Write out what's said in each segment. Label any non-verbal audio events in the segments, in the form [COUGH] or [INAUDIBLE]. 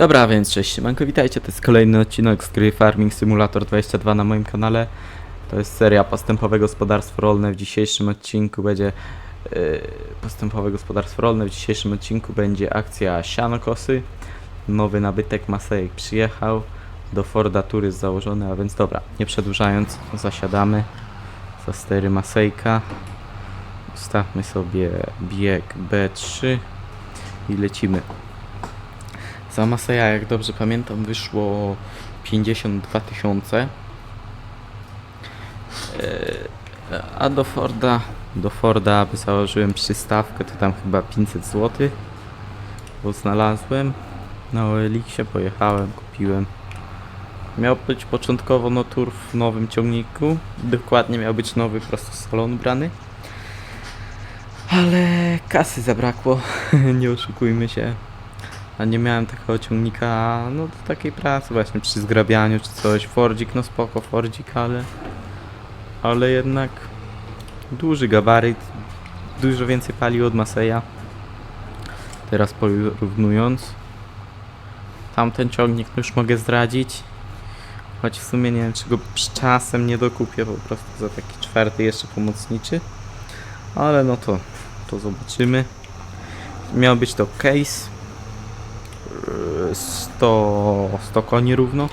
Dobra, więc cześć, siemanko, witajcie, to jest kolejny odcinek z gry Farming Simulator 22 na moim kanale. To jest seria Postępowe Gospodarstwo Rolne. W dzisiejszym odcinku będzie yy, Postępowe Gospodarstwo Rolne. W dzisiejszym odcinku będzie akcja sianokosy. Nowy nabytek Masejek przyjechał. Do Forda Tury założony, a więc dobra, nie przedłużając, zasiadamy za stery Masejka. Ustawmy sobie bieg B3 i lecimy. Za Maseja, jak dobrze pamiętam, wyszło 52 tysiące. Eee, A do Forda, do Forda by założyłem przystawkę, to tam chyba 500 zł. Bo znalazłem. Na OLX-ie pojechałem, kupiłem. Miał być początkowo no tur w nowym ciągniku. Dokładnie miał być nowy prosto z salonu brany. Ale kasy zabrakło, [LAUGHS] nie oszukujmy się. A nie miałem takiego ciągnika, no do takiej pracy właśnie przy zgrabianiu czy coś. Fordzik, no spoko, Fordzik, ale... Ale jednak duży gabaryt, dużo więcej palił od Maseja. Teraz porównując. Tamten ciągnik no już mogę zdradzić. Choć w sumie nie wiem, czy go z czasem nie dokupię po prostu za taki czwarty jeszcze pomocniczy. Ale no to, to zobaczymy. Miał być to case. Yy, 100, 100 koni równo.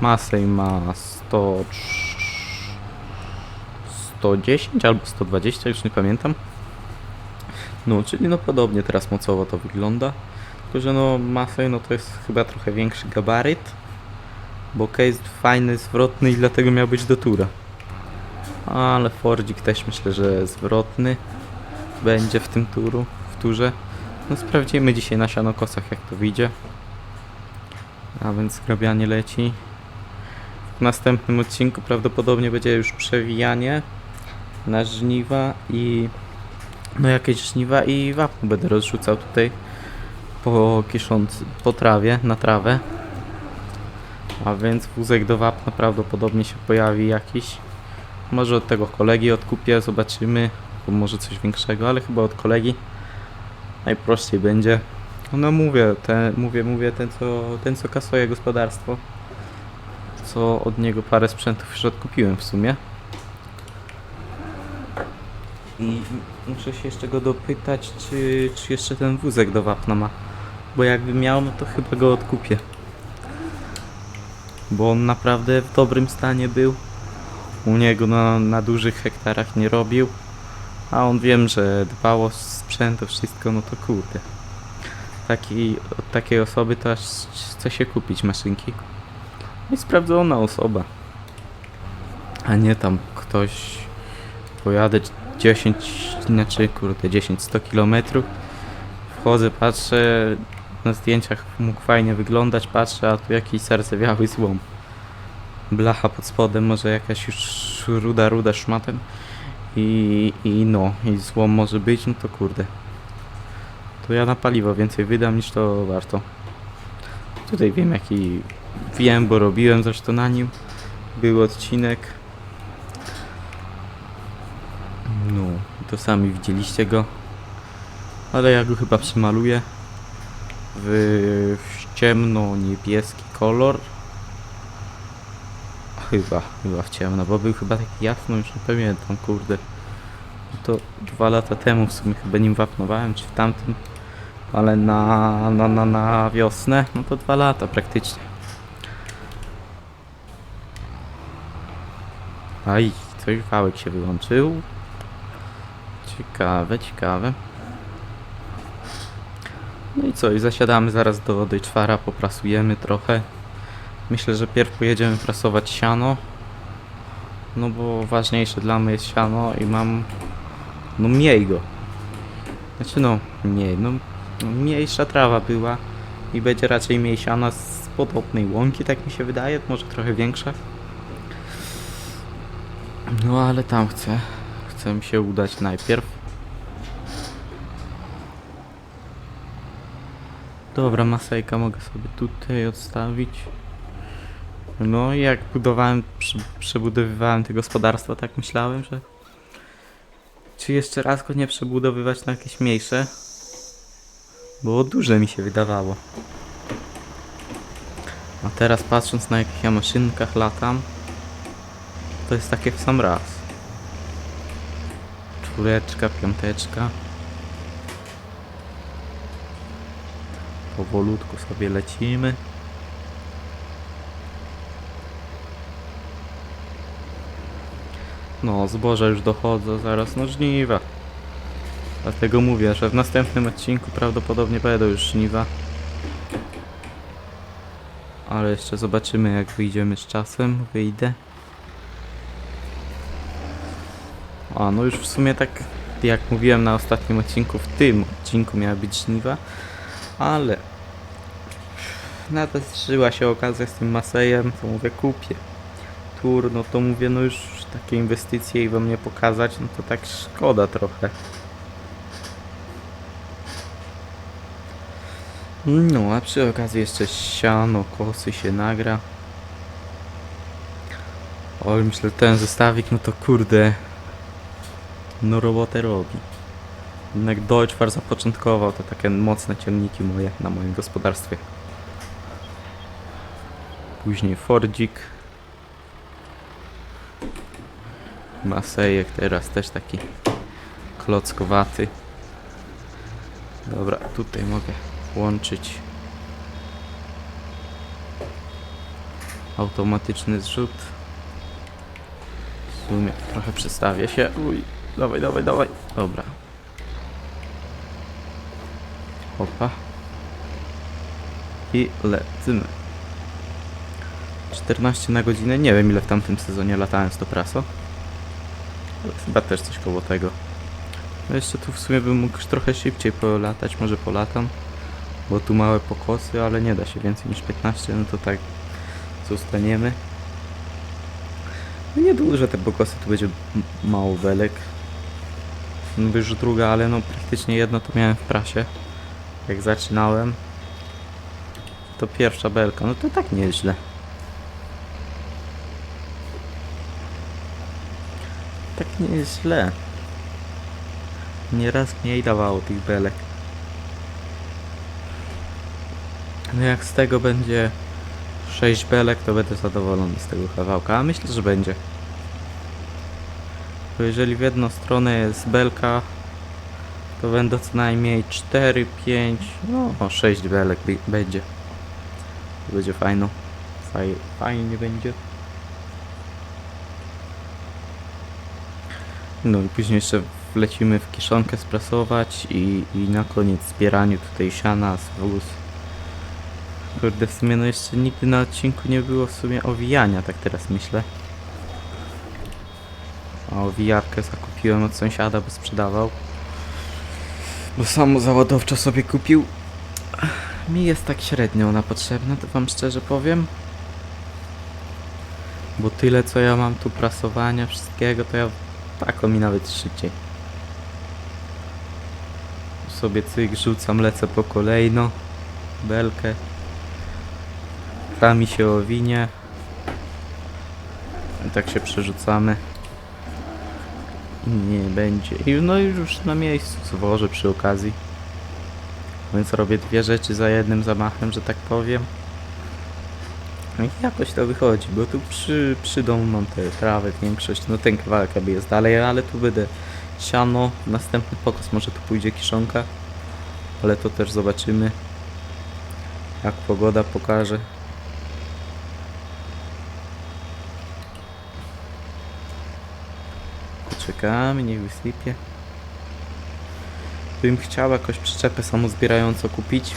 Masej ma 100, 110 albo 120, już nie pamiętam. No, czyli no podobnie teraz mocowo to wygląda. Tylko, że no Masej no to jest chyba trochę większy gabaryt. Bo case fajny, zwrotny i dlatego miał być do tura. Ale Fordzik też myślę, że zwrotny będzie w tym turu, w turze. No sprawdzimy dzisiaj na sianokosach jak to wyjdzie. A więc zgrabianie leci. W następnym odcinku prawdopodobnie będzie już przewijanie na żniwa i no jakieś żniwa i wapno będę rozrzucał tutaj po kisząc po trawie, na trawę. A więc wózek do wapna prawdopodobnie się pojawi jakiś. Może od tego kolegi odkupię, zobaczymy. Bo może coś większego, ale chyba od kolegi najprościej będzie. No mówię, ten, mówię, mówię, ten co, ten co kasuje gospodarstwo. Co od niego parę sprzętów już odkupiłem w sumie. I muszę się jeszcze go dopytać, czy, czy jeszcze ten wózek do wapna ma. Bo jakby miał, no to chyba go odkupię. Bo on naprawdę w dobrym stanie był. U niego na, na dużych hektarach nie robił. A on wiem, że dbał o sprzęt, o wszystko, no to kurde. Taki, od takiej osoby to aż chce się kupić maszynki. No I sprawdzona osoba. A nie tam ktoś pojadę 10, znaczy kurde 10-100 kilometrów. Wchodzę, patrzę, na zdjęciach mógł fajnie wyglądać, patrzę, a tu jakiś zardzewiały złom. Blacha pod spodem, może jakaś już ruda, ruda szmatem. I, I no, i złom może być, no to kurde. To ja na paliwo więcej wydam niż to warto. Tutaj wiem jaki wiem, bo robiłem zresztą na nim. Był odcinek. No, to sami widzieliście go. Ale ja go chyba przemaluję w, ciemno-niebieski kolor. Chyba, chyba w ciemno, bo był chyba taki jasno, już nie pamiętam, kurde. To dwa lata temu w sumie chyba nim wapnowałem, czy w tamtym. Ale na, na, na, na wiosnę, no to dwa lata praktycznie. Aj, coś wałek się wyłączył. Ciekawe, ciekawe. No i co, i zasiadamy zaraz do Deutschfara, poprasujemy trochę. Myślę, że pierw pojedziemy prasować siano. No bo ważniejsze dla mnie jest siano i mam no mniej go. Znaczy no mniej, no, no mniejsza trawa była i będzie raczej mniej siana z podobnej łąki, tak mi się wydaje, może trochę większa. No ale tam chcę, chcę mi się udać najpierw. Dobra, masejka mogę sobie tutaj odstawić. No i jak budowałem, prze, przebudowywałem to gospodarstwo, tak myślałem, że czy jeszcze raz go nie przebudowywać na jakieś mniejsze? Bo duże mi się wydawało. A teraz patrząc na jakich ja maszynkach latam, to jest takie w sam raz. Czwóreczka, piąteczka. Powolutku sobie lecimy. No, zboża już dochodzą, zaraz no żniwa. Dlatego mówię, że w następnym odcinku prawdopodobnie będą już żniwa. Ale jeszcze zobaczymy jak wyjdziemy z czasem. Wyjdę. A, no już w sumie tak jak mówiłem na ostatnim odcinku, w tym odcinku miała być żniwa. Ale nadarzyła się okazja z tym Masejem, to mówię kupię tur, no to mówię, no już takie inwestycje i wam nie pokazać, no to tak szkoda trochę. No, a przy okazji jeszcze siano, kosy się nagra. Oj, myślę, ten zestawik, no to kurde, no robotę robi. Jednak Deutschfar zapoczątkował te takie mocne ciągniki moje na moim gospodarstwie. Później Fordzik. Masejek teraz też taki klockowaty. Dobra, tutaj mogę łączyć automatyczny zrzut. W sumie trochę przestawię się. Uj, dawaj, dawaj, dawaj. Dobra. Opa. I lecimy. 14 na godzinę. Nie wiem ile w tamtym sezonie latałem z to praso. Chyba też coś koło tego. No jeszcze tu w sumie bym mógł trochę szybciej polatać, może polatam. Bo tu małe pokosy, ale nie da się więcej niż 15, no to tak zostaniemy. No nieduże te pokosy, tu będzie mało belek. No już druga, ale no praktycznie jedno to miałem w prasie. Jak zaczynałem. To pierwsza belka, no to tak nieźle. Tak nieźle. Nieraz mniej dawało tych belek. No jak z tego będzie 6 belek, to będę zadowolony z tego kawałka, a myślę, że będzie. Bo jeżeli w jedną stronę jest belka, to będą co najmniej 4, 5, no o 6 belek będzie. To będzie fajno. Faj, fajnie będzie. No i później jeszcze wlecimy w kiszonkę sprasować i, i na koniec zbieraniu tutaj siana z wóz. Kurde, w sumie no jeszcze nigdy na odcinku nie było w sumie owijania, tak teraz myślę. A owijarkę zakupiłem od sąsiada, bo sprzedawał. Bo samo załadowczo sobie kupił. Mi jest tak średnio ona potrzebna, to wam szczerze powiem. Bo tyle co ja mam tu prasowania, wszystkiego, to ja tak o mi nawet szybciej. Sobie cyk rzucam, lecę po kolejno. Belkę. Ta mi się owinie. I tak się przerzucamy. I nie będzie. I no już na miejscu zwożę przy okazji. Więc robię dwie rzeczy za jednym zamachem, że tak powiem. No i jakoś to wychodzi, bo tu przy, przy domu mam te trawy, większość, no ten kawałek jakby jest dalej, ale tu będę siano, następny pokos, może tu pójdzie kiszonka, ale to też zobaczymy, jak pogoda pokaże. Poczekamy, niech wysypie. Bym chciał jakoś przyczepę samozbierającą kupić.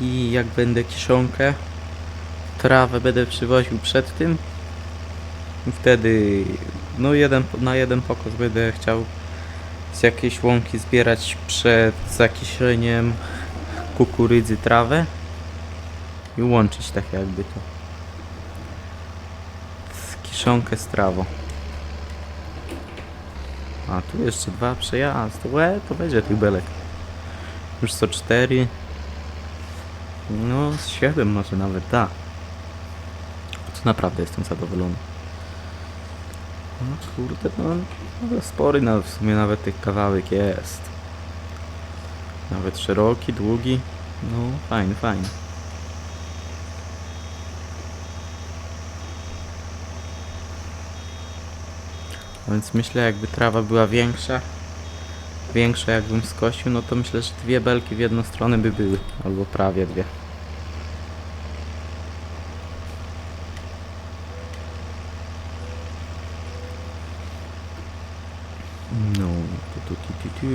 I jak będę kiszonkę, trawę będę przywoził przed tym. Wtedy, no jeden, na jeden pokos będę chciał z jakiejś łąki zbierać przed zakiszeniem kukurydzy trawę i łączyć tak jakby to. Z kiszonkę z trawą. A tu jeszcze dwa przejazdy. Łe, to będzie tych belek. Już co cztery. No, z 7 może nawet, tak. Co naprawdę jestem zadowolony. No kurde, no, no spory na, w sumie nawet tych kawałek jest. Nawet szeroki, długi. No, fajny, fajny. No więc myślę, jakby trawa była większa, większa jakbym skosił, no to myślę, że dwie belki w jedną stronę by były, albo prawie dwie. Tu.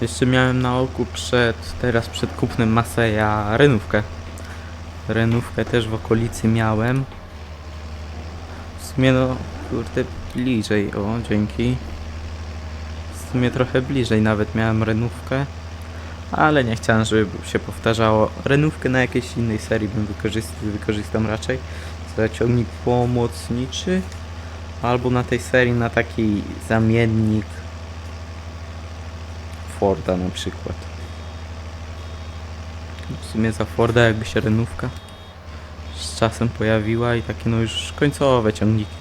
Jeszcze miałem na oku przed, teraz przed kupnem Maseja renówkę. Renówkę też w okolicy miałem. W sumie no, kurde, bliżej, o, dzięki. W sumie trochę bliżej nawet miałem renówkę. Ale nie chciałem, żeby się powtarzało. Renówkę na jakiejś innej serii bym wykorzystał, wykorzystam raczej. Za ciągnik pomocniczy. Albo na tej serii na taki zamiennik Forda na przykład. W sumie za Forda jakby się renówka z czasem pojawiła i takie no już końcowe ciągniki.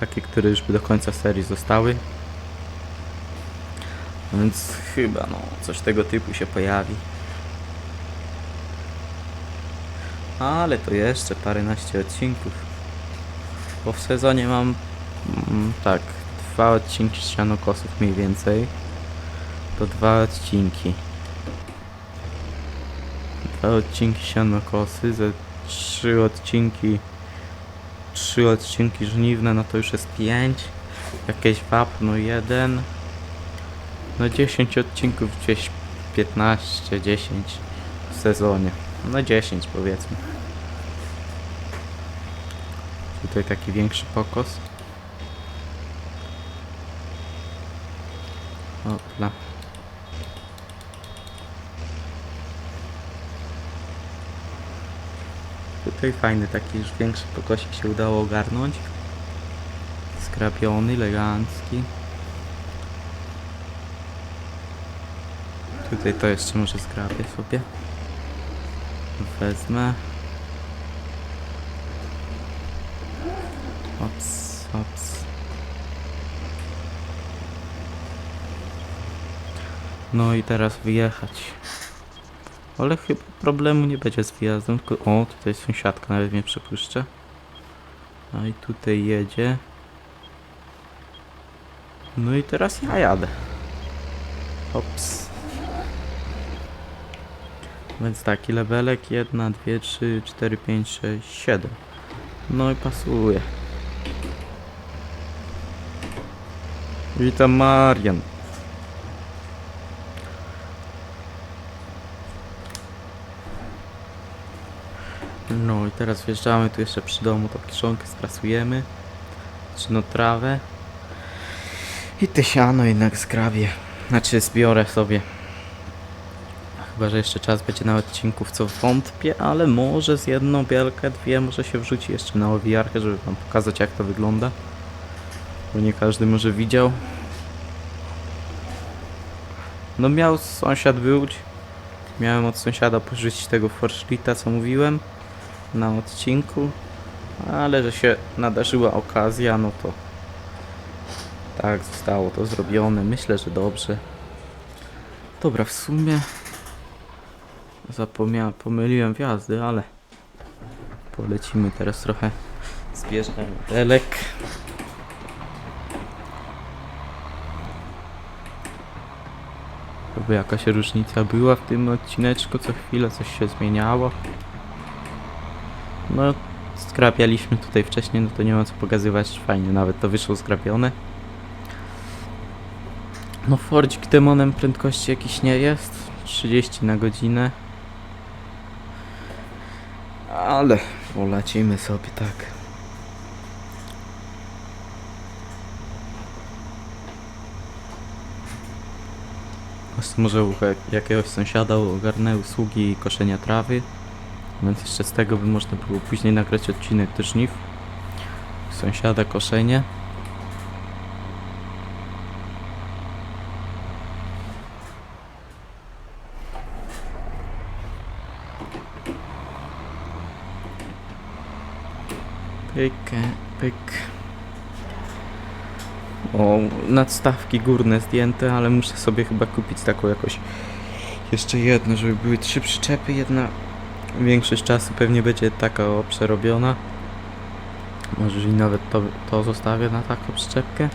Takie, które już by do końca serii zostały. Więc chyba no coś tego typu się pojawi. Ale to jeszcze paręnaście odcinków. Bo w sezonie mam mm, tak, dwa odcinki ścianokosów mniej więcej. To dwa odcinki. Dwa odcinki sianokosy, ze trzy odcinki trzy odcinki żniwne, no to już jest pięć. Jakieś wapno jeden. No 10 odcinków, gdzieś 15, 10 w sezonie. No 10 powiedzmy. Tutaj taki większy pokos. Opla. Tutaj fajny taki już większy pokosik się udało ogarnąć. Skrapiony, elegancki. Tutaj to jeszcze może zgrabię sobie. Wezmę. Ops, ops. No i teraz wyjechać. Ale chyba problemu nie będzie z wyjazdem, tylko... O, tutaj sąsiadka nawet mnie przepuszcza. A i tutaj jedzie. No i teraz ja jadę. Ops. Więc taki levelek, jedna, dwie, trzy, cztery, pięć, sześć, siedem. No i pasuje. Witam Marian. No i teraz wjeżdżamy tu jeszcze przy domu, to kiszonkę sprasujemy. Czy no trawę. I te siano jednak zgrabię. Znaczy zbiorę sobie. Chyba, że jeszcze czas będzie na odcinków, co wątpię, ale może z jedną bielkę, dwie może się wrzuci jeszcze na owijarkę, żeby wam pokazać jak to wygląda. Bo nie każdy może widział. No miał sąsiad być. Miałem od sąsiada pożyczyć tego forszlita, co mówiłem na odcinku, ale że się nadarzyła okazja, no to tak zostało to zrobione. Myślę, że dobrze. Dobra, w sumie zapomniałem, pomyliłem wjazdy, ale polecimy teraz trochę zbierzemy delek. Żeby jakaś różnica była w tym odcineczku, co chwilę coś się zmieniało. No, skrapialiśmy tutaj wcześniej, no to nie ma co pokazywać, fajnie nawet to wyszło skrapione. No Fordzik demonem prędkości jakiś nie jest, 30 na godzinę. Ale polecimy sobie tak. Może u jak- jakiegoś sąsiada ogarnę usługi koszenia trawy. Więc jeszcze z tego by można było później nagrać odcinek do żniw. Sąsiada koszenie. Pyk, pyk. O, nadstawki górne zdjęte, ale muszę sobie chyba kupić taką jakoś jeszcze jedno, żeby były trzy przyczepy, jedna Większość czasu pewnie będzie taka przerobiona. Może i nawet to, to zostawię na taką przyczepkę.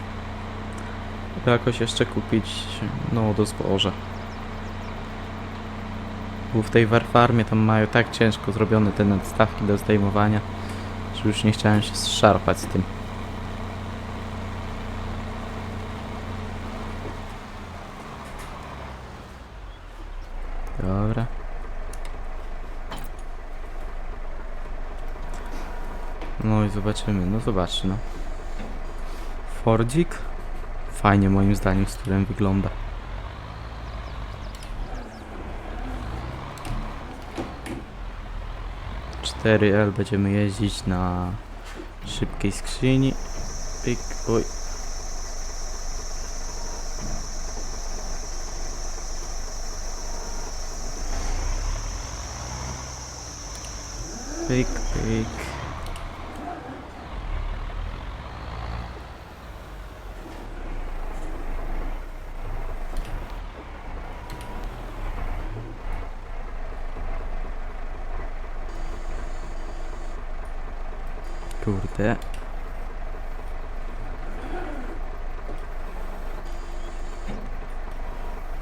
Jakoś jeszcze kupić, no, do zboża. Bo w tej warfarmie tam mają tak ciężko zrobione te nadstawki do zdejmowania, że już nie chciałem się szarpać z tym. Dobra. No i zobaczymy, no zobaczcie no. Fordzik? Fajnie moim zdaniem z którym wygląda. Cztery L będziemy jeździć na szybkiej skrzyni. Pyk, oj. Pyk, pyk. Kurde.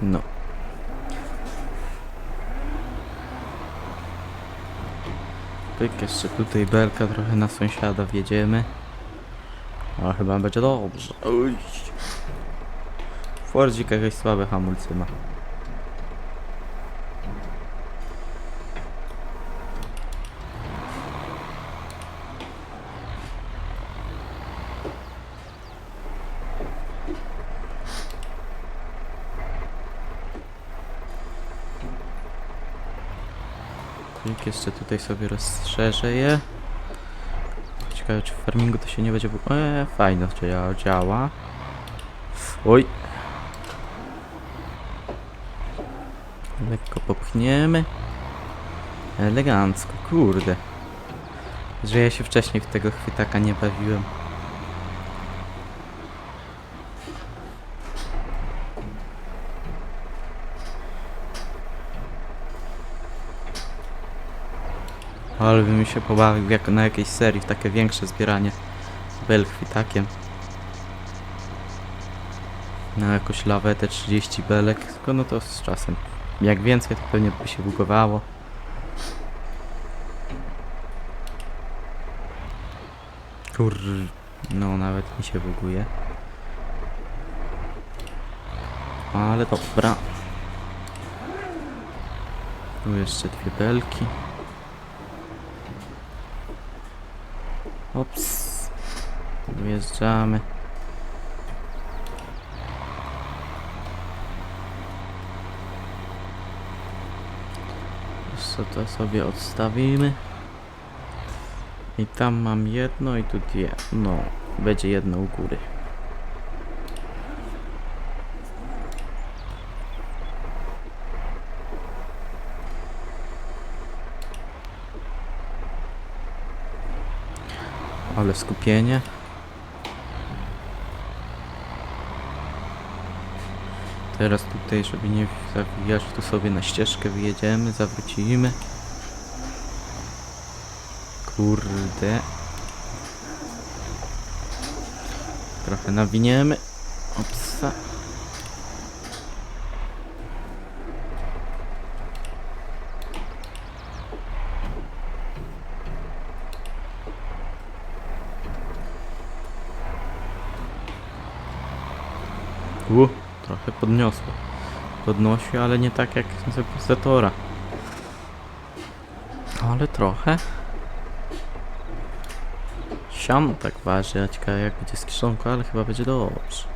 No. Pyk, jeszcze tutaj belka trochę na sąsiada wjedziemy. A chyba będzie dobrze. Oj. Fordzik jakieś słabe hamulce ma. Jeszcze tutaj sobie rozszerzę je. Ciekawe, czy w farmingu to się nie będzie... Eee, to działa, działa. Oj. Lekko popchniemy. Elegancko, kurde. Że ja się wcześniej w tego chwytaka nie bawiłem. Ale bym się pobawił jak na jakiejś serii w takie większe zbieranie bel chwytakiem. Na jakąś lawetę 30 belek, tylko no to z czasem. Jak więcej to pewnie by się bugowało. Kur... No nawet mi się buguje. Ale dobra. Tu jeszcze dwie belki. Ops. Wjeżdżamy. Jeszcze to sobie odstawimy. I tam mam jedno i tu dwie. No, będzie jedno u góry. Ale skupienie. Teraz tutaj, żeby nie zawijać, tu sobie na ścieżkę wyjedziemy, zawrócimy. Kurde. Trochę nawiniemy. Opsa. U, trochę podniosło. Podnosi, ale nie tak jak z akwizytora. Ale trochę. Siano tak waży, a ciekawe jak będzie z ale chyba będzie dobrze.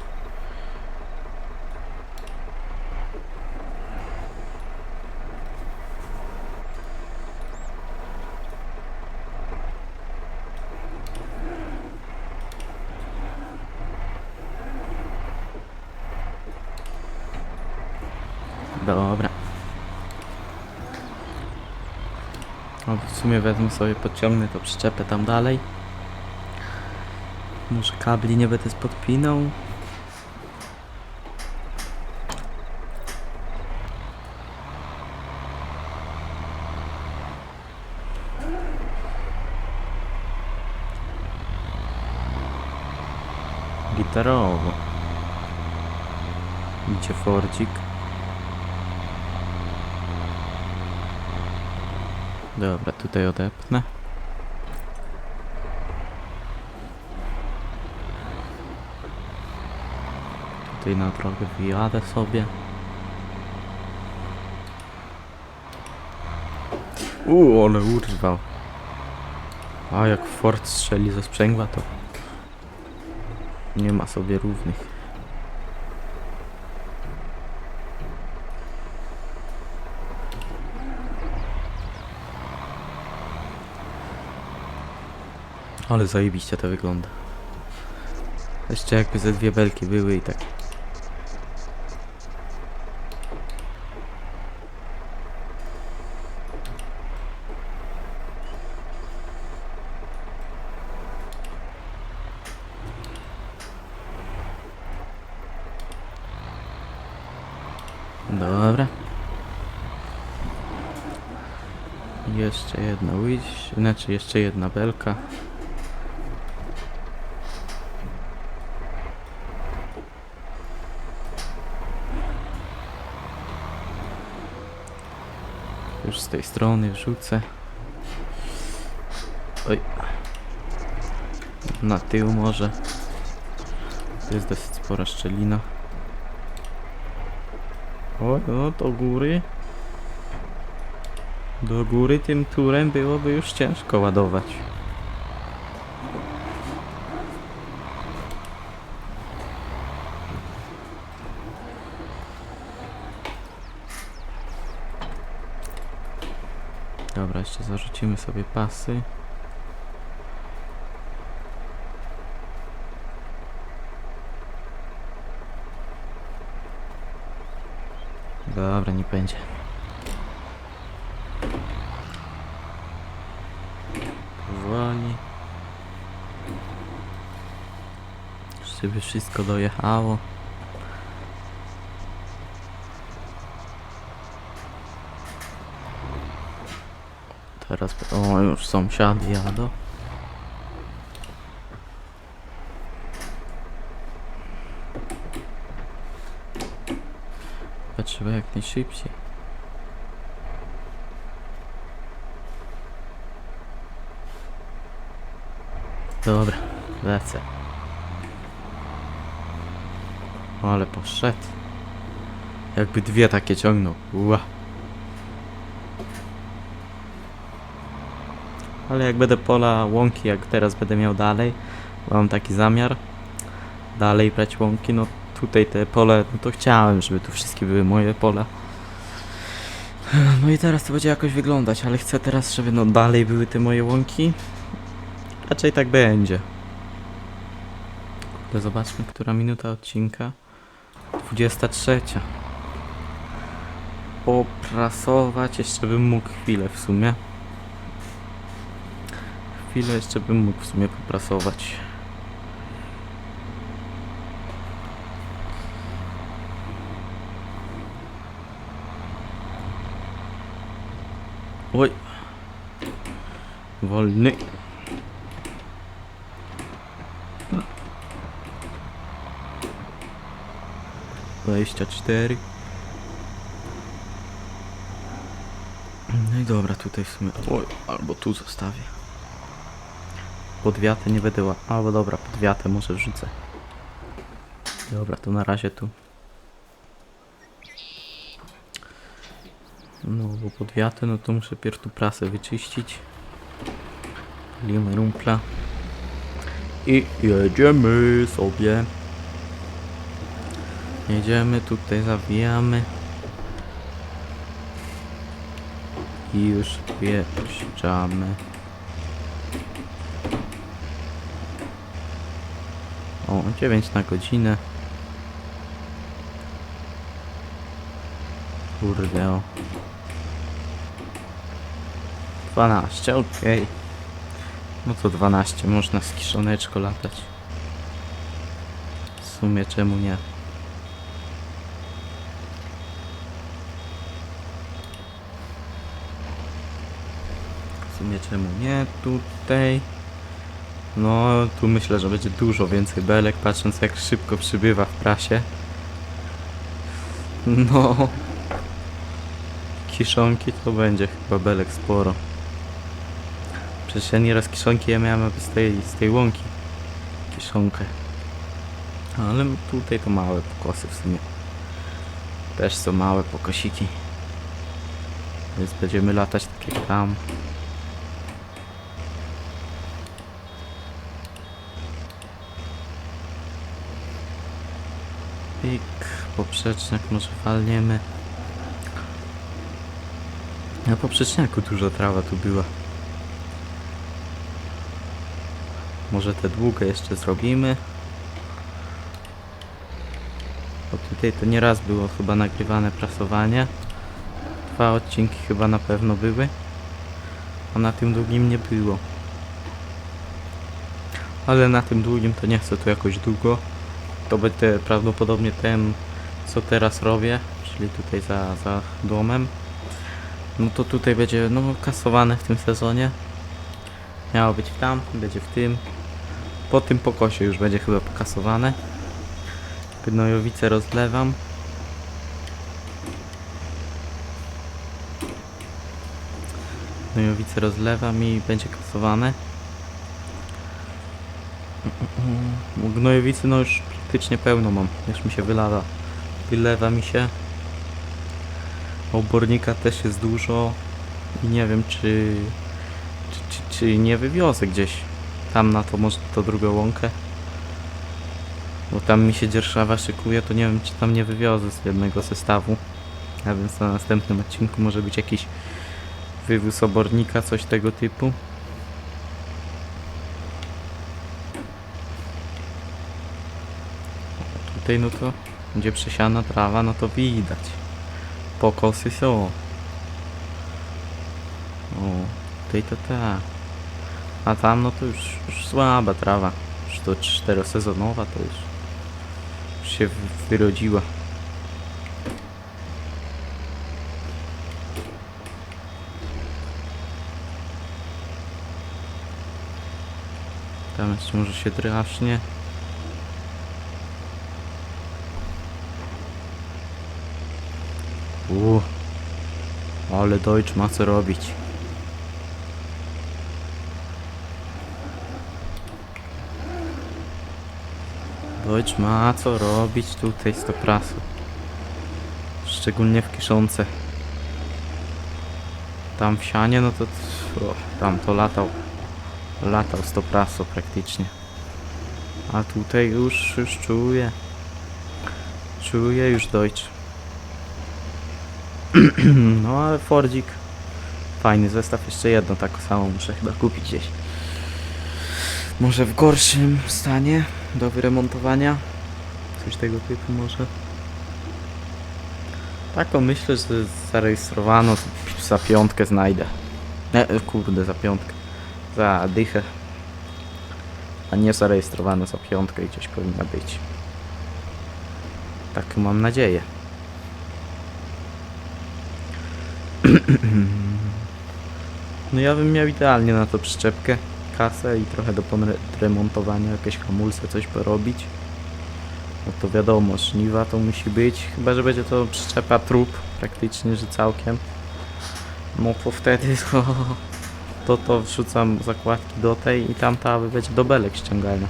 Dobra. O, w sumie wezmę sobie, podciągnę to przyczepę tam dalej. Może kabli nie będę podpinał. Gitarowo. Idzie Fordzik. Dobra, tutaj odepnę. Tutaj na drogę wyjadę sobie. Uuu, ale urwał. A jak Ford strzeli ze sprzęgła, to nie ma sobie równych. Ale zajebiście to wygląda. Jeszcze jakby ze dwie belki były i tak. Dobra. Jeszcze jedna łyś, znaczy jeszcze jedna belka. Tej strony wrzucę. Oj. Na tył może. To jest dosyć spora szczelina. O, no do góry. Do góry tym turem byłoby już ciężko ładować. Dobra, jeszcze zarzucimy sobie pasy. Dobra, nie będzie. Powoli. Żeby wszystko dojechało. Teraz, już sąsiady jadą. Trzeba jak najszybciej. Dobra, lecę. Ale poszedł. Jakby dwie takie ciągnął. Ua. Ale jak będę pola łąki, jak teraz będę miał dalej, mam taki zamiar, dalej brać łąki, no tutaj te pole, no to chciałem, żeby tu wszystkie były moje pola. No i teraz to będzie jakoś wyglądać, ale chcę teraz, żeby no dalej były te moje łąki. Raczej tak będzie. Kurde, zobaczmy, która minuta odcinka. 23. Poprasować jeszcze bym mógł chwilę w sumie. Chwilę jeszcze bym mógł w sumie poprasować. Oj. Wolny. Dwadzieścia cztery. No i dobra, tutaj w sumie. Oj, albo tu zostawię. Pod wiatę nie będę ła... Albo dobra, pod wiatę może wrzucę. Dobra, to na razie tu. No, bo pod wiatę, no to muszę pierw tu prasę wyczyścić. Limy rumpla. I jedziemy sobie. Jedziemy, tutaj zawijamy. I już wjeżdżamy. 9 na godzinę. Kurde, o. 12, okej. No to 12, można z kiszoneczko latać. W sumie czemu nie? W sumie czemu nie? Tutaj. No, tu myślę, że będzie dużo więcej belek, patrząc jak szybko przybywa w prasie. No. Kiszonki to będzie chyba belek sporo. Przecież ja nieraz kiszonki ja miałem z tej, z tej łąki. Kiszonkę. Ale tutaj to małe pokosy w sumie. Też są małe pokosiki. Więc będziemy latać tak jak tam. Pik, poprzeczniak może walniemy. Na poprzeczniaku dużo trawa tu była. Może te długie jeszcze zrobimy. Bo tutaj to nieraz było chyba nagrywane prasowanie. Dwa odcinki chyba na pewno były. A na tym długim nie było. Ale na tym długim to nie chcę tu jakoś długo. To będzie prawdopodobnie ten, co teraz robię, czyli tutaj za, za domem. No to tutaj będzie no, kasowane w tym sezonie. Miało być w tamtym, będzie w tym. Po tym pokosie już będzie chyba pokasowane. Gnojowice rozlewam. Gnojowice rozlewam i będzie kasowane. [CLEARS THROAT] Gnojowicy no już praktycznie pełno mam. Już mi się wylawa. Wylewa mi się. Obornika też jest dużo. I nie wiem czy, czy, czy, czy nie wywiozę gdzieś. Tam na to może to drugą łąkę. Bo tam mi się dzierżawa szykuje, to nie wiem czy tam nie wywiozę z jednego zestawu. A więc na następnym odcinku może być jakiś wywóz obornika, coś tego typu. Tutaj no to gdzie przesiana trawa, no to widać. Pokosy są. O, tutaj to tak. A tam no to już, już słaba trawa. Już to czterosezonowa to już, już się wy- wyrodziła. Tam jeszcze może się draśnie. U, ale Deutsch ma co robić. Deutsch ma co robić tutaj z to prasu. Szczególnie w kiszonce. Tam w sianie, no to o, tam to latał. Latał z to praso praktycznie. A tutaj już, już czuję. Czuję już Deutsch. [CLEARS THROAT] No ale Fordzik fajny zestaw, jeszcze jedno taką samą muszę chyba kupić gdzieś. Może w gorszym stanie do wyremontowania. Coś tego typu może. Taką myślę, że zarejestrowano za piątkę znajdę. E, e, kurde, za piątkę. Za dychę. A nie zarejestrowane za piątkę i gdzieś powinna być. Tak mam nadzieję. [CLEARS THROAT] No ja bym miał idealnie na to przyczepkę, kasę i trochę do podremontowania, jakieś hamulce, coś porobić. No to wiadomo, żniwa to musi być, chyba że będzie to przyczepa trup, praktycznie, że całkiem. No to wtedy [LAUGHS] to, to, to wrzucam zakładki do tej i tamta będzie do belek ściągalna.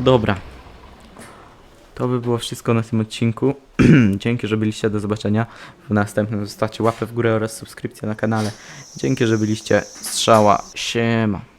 Dobra. To by było wszystko na tym odcinku. [CLEARS THROAT] Dzięki, że byliście. Do zobaczenia w następnym. Zostawcie łapę w górę oraz subskrypcję na kanale. Dzięki, że byliście. Strzała. Siema.